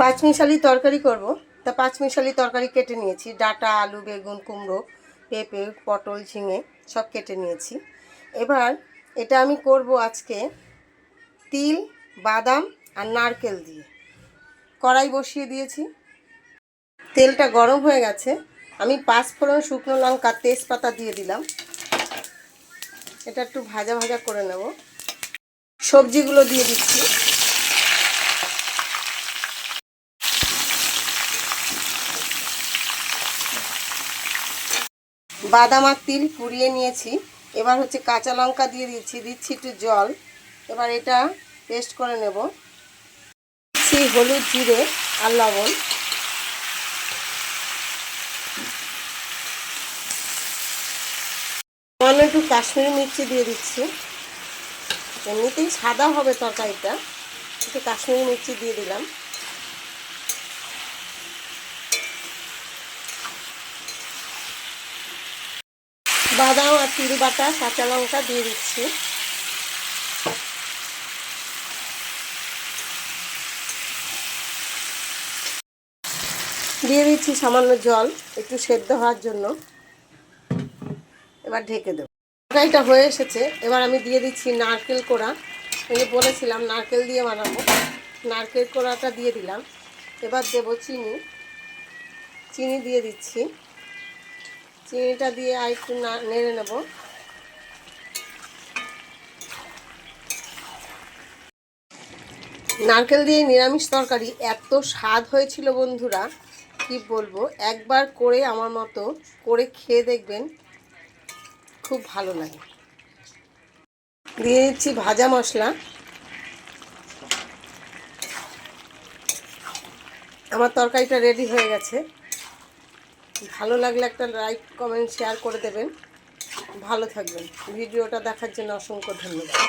পাঁচমিশালি তরকারি করব। তা পাঁচমিশালি তরকারি কেটে নিয়েছি। ডাটা, আলু, বেগুন, কুমড়ো, পেঁপে, পটল, ঝিঙে সব কেটে নিয়েছি। এবার এটা আমি করব আজকে তিল, বাদাম আর নারকেল দিয়ে। কড়াই বসিয়ে দিয়েছি। তেলটা গরম হয়ে গেছে। আমি পাঁচ ফোড়ন শুকনো লঙ্কা তেজপাতা দিয়ে দিলাম। এটা একটু ভাজা ভাজা করে নেব। সবজিগুলো দিয়ে দিচ্ছি। বাদাম আর তিল পুড়িয়ে নিয়েছি। এবার হচ্ছে কাঁচা লঙ্কা দিয়ে দিচ্ছি দিচ্ছি একটু জল। এবার এটা পেস্ট করে নেব। দিচ্ছি হলুদ, জিরে আর লবণ। সামান্য একটু কাশ্মীরি মির্চি দিয়ে দিচ্ছি। এমনিতেই সাদা হবে তরকারিটা। একটু কাশ্মীরি মির্চি দিয়ে দিলাম। বাদাম আর তিল বাটা, কাঁচা লঙ্কা দিয়ে দিচ্ছি। দিয়ে দিচ্ছি সামান্য জল, একটু সেদ্ধ হওয়ার জন্য। এবার ঢেকে দেবো। তরকারিটা হয়ে এসেছে। এবার আমি দিয়ে দিচ্ছি নারকেল কোড়া। যে বলেছিলাম, নারকেল দিয়ে বানাবো। নারকেল কোড়াটা দিয়ে দিলাম। এবার দেবো চিনি। চিনি দিয়ে দিচ্ছি। চিনিটা দিয়ে আর একটু নেড়ে নেব। নারকেল দিয়ে নিরামিষ তরকারি এত স্বাদ হয়েছিল বন্ধুরা, কি বলব? একবার করে আমার মতো করে খেয়ে দেখবেন, খুব ভালো লাগে। দিয়ে দিচ্ছি ভাজা মশলা। আমার তরকারিটা রেডি হয়ে গেছে। ভালো লাগলে একটা লাইক কমেন্ট শেয়ার করে দেবেন। ভালো থাকবেন। ভিডিওটা দেখার জন্য অসংখ্য ধন্যবাদ।